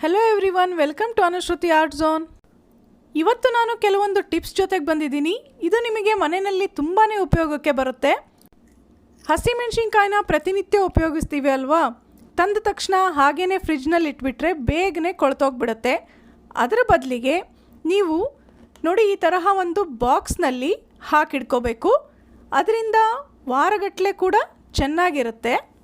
Hello everyone welcome to Anushruti art zone ಇವತ್ತು ನಾನು ಕೆಲವೊಂದು ಟಿಪ್ಸ್ ಜೊತೆಗೆ ಬಂದಿದ್ದೀನಿ. ಇದು ನಿಮಗೆ ಮನೆಯಲ್ಲಿ ತುಂಬಾ ಉಪಯೋಗಕ್ಕೆ ಬರುತ್ತೆ. ಹಸಿಮೆಣಸಿನ್ಕಾಯಿನ ಪ್ರತಿನಿತ್ಯ ಉಪಯೋಗಿಸ್ತೀವಿ ಅಲ್ವಾ? ತಂದ ತಕ್ಷಣ ಹಾಗೇ ಫ್ರಿಜ್ನಲ್ಲಿ ಇಟ್ಬಿಟ್ರೆ ಬೇಗನೆ ಕೊಳ್ತೋಗ್ಬಿಡುತ್ತೆ. ಅದರ ಬದಲಿಗೆ ನೀವು ನೋಡಿ ಈ ತರಹ ಒಂದು ಬಾಕ್ಸ್ನಲ್ಲಿ ಹಾಕಿಡ್ಕೋಬೇಕು. ಅದರಿಂದ ವಾರಗಟ್ಟಲೆ ಕೂಡ ಚೆನ್ನಾಗಿರುತ್ತೆ.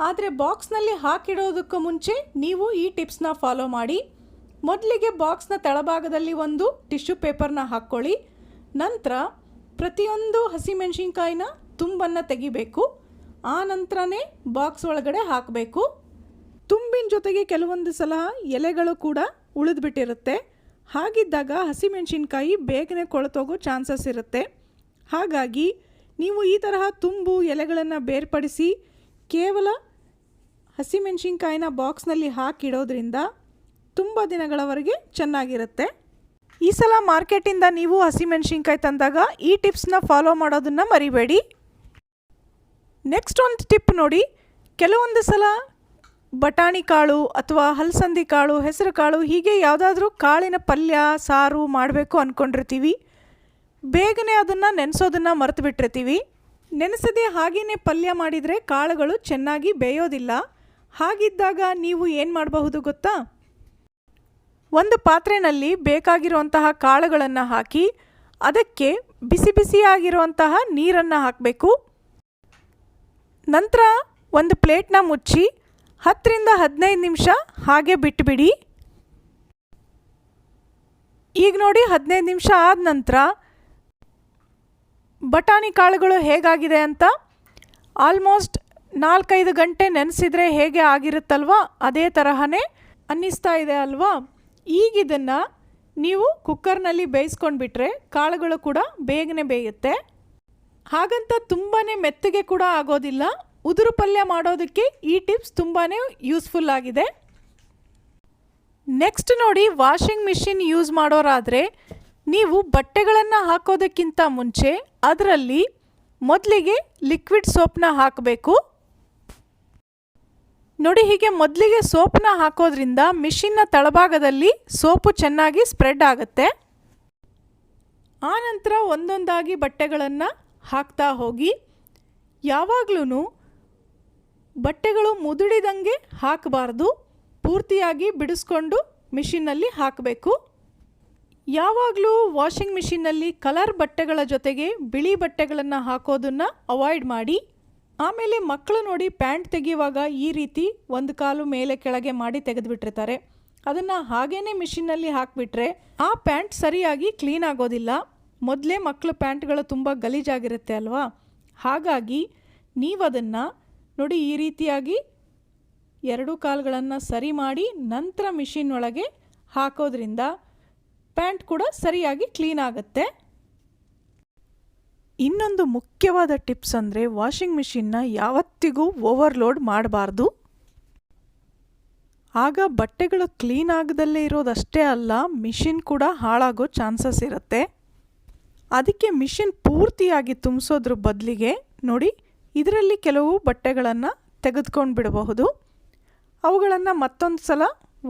ಆದರೆ ಬಾಕ್ಸ್ನಲ್ಲಿ ಹಾಕಿಡೋದಕ್ಕೂ ಮುಂಚೆ ನೀವು ಈ ಟಿಪ್ಸ್ನ ಫಾಲೋ ಮಾಡಿ. ಮೊದಲಿಗೆ ಬಾಕ್ಸ್ನ ತಳಭಾಗದಲ್ಲಿ ಒಂದು ಟಿಶ್ಯೂ ಪೇಪರ್ನ ಹಾಕ್ಕೊಳ್ಳಿ. ನಂತರ ಪ್ರತಿಯೊಂದು ಹಸಿಮೆಣಸಿನ್ಕಾಯಿನ ತುಂಬನ್ನು ತೆಗಿಬೇಕು. ಆ ನಂತರನೇ ಬಾಕ್ಸ್ ಒಳಗಡೆ ಹಾಕಬೇಕು. ತುಂಬಿನ ಜೊತೆಗೆ ಕೆಲವೊಂದು ಸಲ ಎಲೆಗಳು ಕೂಡ ಉಳಿದ್ಬಿಟ್ಟಿರುತ್ತೆ. ಹಾಗಿದ್ದಾಗ ಹಸಿಮೆಣಸಿನ್ಕಾಯಿ ಬೇಗನೆ ಕೊಳತೋಗೋ ಚಾನ್ಸಸ್ ಇರುತ್ತೆ. ಹಾಗಾಗಿ ನೀವು ಈ ತರಹ ತುಂಬು ಎಲೆಗಳನ್ನು ಬೇರ್ಪಡಿಸಿ ಕೇವಲ ಹಸಿಮೆಣಸಿನ್ಕಾಯಿನ ಬಾಕ್ಸ್ನಲ್ಲಿ ಹಾಕಿಡೋದ್ರಿಂದ ತುಂಬ ದಿನಗಳವರೆಗೆ ಚೆನ್ನಾಗಿರುತ್ತೆ. ಈ ಸಲ ಮಾರ್ಕೆಟಿಂದ ನೀವು ಹಸಿಮೆಣಸಿನ್ಕಾಯಿ ತಂದಾಗ ಈ ಟಿಪ್ಸ್ನ ಫಾಲೋ ಮಾಡೋದನ್ನು ಮರಿಬೇಡಿ. ನೆಕ್ಸ್ಟ್ ಒಂದು ಟಿಪ್ ನೋಡಿ, ಕೆಲವೊಂದು ಸಲ ಬಟಾಣಿ ಕಾಳು ಅಥವಾ ಹಲಸಂದಿ ಕಾಳು, ಹೆಸರು ಕಾಳು ಹೀಗೆ ಯಾವುದಾದ್ರೂ ಕಾಳಿನ ಪಲ್ಯ, ಸಾರು ಮಾಡಬೇಕು ಅಂದ್ಕೊಂಡಿರ್ತೀವಿ ಬೇಗನೆ ಅದನ್ನು ನೆನೆಸೋದನ್ನು ಮರೆತು ಬಿಟ್ಟಿರ್ತೀವಿ ನೆನೆಸದೆ ಹಾಗೇನೆ ಪಲ್ಯ ಮಾಡಿದರೆ ಕಾಳುಗಳು ಚೆನ್ನಾಗಿ ಬೇಯೋದಿಲ್ಲ. ಹಾಗಿದ್ದಾಗ ನೀವು ಏನು ಮಾಡಬಹುದು ಗೊತ್ತಾ? ಒಂದು ಪಾತ್ರೆಯಲ್ಲಿ ಬೇಕಾಗಿರುವಂತಹ ಕಾಳುಗಳನ್ನು ಹಾಕಿ, ಅದಕ್ಕೆ ಬಿಸಿ ಬಿಸಿಯಾಗಿರುವಂತಹ ನೀರನ್ನು ಹಾಕಬೇಕು. ನಂತರ ಒಂದು ಪ್ಲೇಟ್ನ ಮುಚ್ಚಿ, ಹತ್ತರಿಂದ ಹದಿನೈದು ನಿಮಿಷ ಹಾಗೆ ಬಿಟ್ಟುಬಿಡಿ ಈಗ ನೋಡಿ ಹದಿನೈದು ನಿಮಿಷ ಆದ ನಂತರ ಬಟಾಣಿ ಕಾಳುಗಳು ಹೇಗಾಗಿದೆ ಅಂತ ಆಲ್ಮೋಸ್ಟ್ ನಾಲ್ಕೈದು ಗಂಟೆ ನೆನೆಸಿದರೆ ಹೇಗೆ ಆಗಿರುತ್ತಲ್ವ? ಅದೇ ತರಹನೇ ಅನ್ನಿಸ್ತಾ ಇದೆ ಅಲ್ವಾ? ಈಗಿದನ್ನು ನೀವು ಕುಕ್ಕರ್ನಲ್ಲಿ ಬೇಯಿಸ್ಕೊಂಡ್ಬಿಟ್ರೆ ಕಾಳುಗಳು ಕೂಡ ಬೇಗನೆ ಬೇಯುತ್ತೆ. ಹಾಗಂತ ತುಂಬಾ ಮೆತ್ತಗೆ ಕೂಡ ಆಗೋದಿಲ್ಲ. ಉದುರು ಪಲ್ಯ ಮಾಡೋದಕ್ಕೆ ಈ ಟಿಪ್ಸ್ ತುಂಬಾ ಯೂಸ್ಫುಲ್ ಆಗಿದೆ. ನೆಕ್ಸ್ಟ್ ನೋಡಿ ವಾಷಿಂಗ್ ಮಿಷಿನ್ ಯೂಸ್ ಮಾಡೋರಾದರೆ ನೀವು ಬಟ್ಟೆಗಳನ್ನು ಹಾಕೋದಕ್ಕಿಂತ ಮುಂಚೆ ಅದರಲ್ಲಿ ಮೊದಲಿಗೆ ಲಿಕ್ವಿಡ್ ಸೋಪ್ನ ಹಾಕಬೇಕು. ನೋಡಿ ಹೀಗೆ ಮೊದಲಿಗೆ ಸೋಪ್ನ ಹಾಕೋದ್ರಿಂದ ಮಿಷಿನ್ನ ತಳಭಾಗದಲ್ಲಿ ಸೋಪು ಚೆನ್ನಾಗಿ ಸ್ಪ್ರೆಡ್ ಆಗುತ್ತೆ. ಆನಂತರ ಒಂದೊಂದಾಗಿ ಬಟ್ಟೆಗಳನ್ನು ಹಾಕ್ತಾ ಹೋಗಿ ಯಾವಾಗಲೂ ಬಟ್ಟೆಗಳು ಮುದುಡಿದಂಗೆ ಹಾಕಬಾರ್ದು, ಪೂರ್ತಿಯಾಗಿ ಬಿಡಿಸ್ಕೊಂಡು ಮಿಷಿನ್ನಲ್ಲಿ ಹಾಕಬೇಕು. ಯಾವಾಗಲೂ ವಾಷಿಂಗ್ ಮಿಷಿನ್ನಲ್ಲಿ ಕಲರ್ ಬಟ್ಟೆಗಳ ಜೊತೆಗೆ ಬಿಳಿ ಬಟ್ಟೆಗಳನ್ನು ಹಾಕೋದನ್ನು ಅವಾಯ್ಡ್ ಮಾಡಿ, ಆಮೇಲೆ ಮಕ್ಕಳು ನೋಡಿ ಪ್ಯಾಂಟ್ ತೆಗೆಯುವಾಗ ಈ ರೀತಿ ಒಂದು ಕಾಲು ಮೇಲೆ ಕೆಳಗೆ ಮಾಡಿ ತೆಗೆದುಬಿಟ್ಟಿರ್ತಾರೆ. ಅದನ್ನು ಹಾಗೇ ಮಿಷಿನ್ನಲ್ಲಿ ಹಾಕಿಬಿಟ್ರೆ ಆ ಪ್ಯಾಂಟ್ ಸರಿಯಾಗಿ ಕ್ಲೀನ್ ಆಗೋದಿಲ್ಲ. ಮೊದಲೇ ಮಕ್ಕಳು ಪ್ಯಾಂಟ್ಗಳು ತುಂಬ ಗಲೀಜಾಗಿರುತ್ತೆ ಅಲ್ವಾ? ಹಾಗಾಗಿ ನೀವು ಅದನ್ನು ನೋಡಿ ಈ ರೀತಿಯಾಗಿ ಎರಡೂ ಕಾಲುಗಳನ್ನು ಸರಿ ಮಾಡಿ ನಂತರ ಮಿಷಿನ್ ಒಳಗೆ ಹಾಕೋದ್ರಿಂದ ಪ್ಯಾಂಟ್ ಕೂಡ ಸರಿಯಾಗಿ ಕ್ಲೀನ್ ಆಗುತ್ತೆ. ಇನ್ನೊಂದು ಮುಖ್ಯವಾದ ಟಿಪ್ಸ್ ಅಂದರೆ ವಾಷಿಂಗ್ ಮಿಷಿನ್ನ ಯಾವತ್ತಿಗೂ ಓವರ್ಲೋಡ್ ಮಾಡಬಾರ್ದು. ಆಗ ಬಟ್ಟೆಗಳು ಕ್ಲೀನ್ ಆಗದಲ್ಲೇ ಇರೋದಷ್ಟೇ ಅಲ್ಲ, ಮಿಷಿನ್ ಕೂಡ ಹಾಳಾಗೋ ಚಾನ್ಸಸ್ ಇರುತ್ತೆ. ಅದಕ್ಕೆ ಮಿಷಿನ್ ಪೂರ್ತಿಯಾಗಿ ತುಂಬಿಸೋದ್ರ ಬದಲಿಗೆ ನೋಡಿ, ಇದರಲ್ಲಿ ಕೆಲವು ಬಟ್ಟೆಗಳನ್ನು ತೆಗೆದುಕೊಂಡು ಬಿಡಬಹುದು ಅವುಗಳನ್ನು ಮತ್ತೊಂದು ಸಲ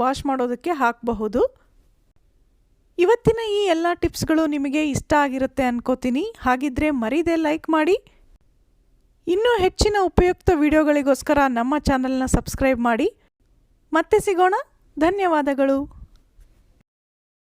ವಾಶ್ ಮಾಡೋದಕ್ಕೆ ಹಾಕಬಹುದು. ಇವತ್ತಿನ ಈ ಎಲ್ಲ ಟಿಪ್ಸ್ಗಳು ನಿಮಗೆ ಇಷ್ಟ ಆಗಿರುತ್ತೆ ಅನ್ಕೋತೀನಿ. ಹಾಗಿದ್ರೆ ಮರೀದೆ ಲೈಕ್ ಮಾಡಿ. ಇನ್ನೂ ಹೆಚ್ಚಿನ ಉಪಯುಕ್ತ ವಿಡಿಯೋಗಳಿಗೋಸ್ಕರ ನಮ್ಮ ಚಾನಲ್ನ ಸಬ್ಸ್ಕ್ರೈಬ್ ಮಾಡಿ. ಮತ್ತೆ ಸಿಗೋಣ. ಧನ್ಯವಾದಗಳು.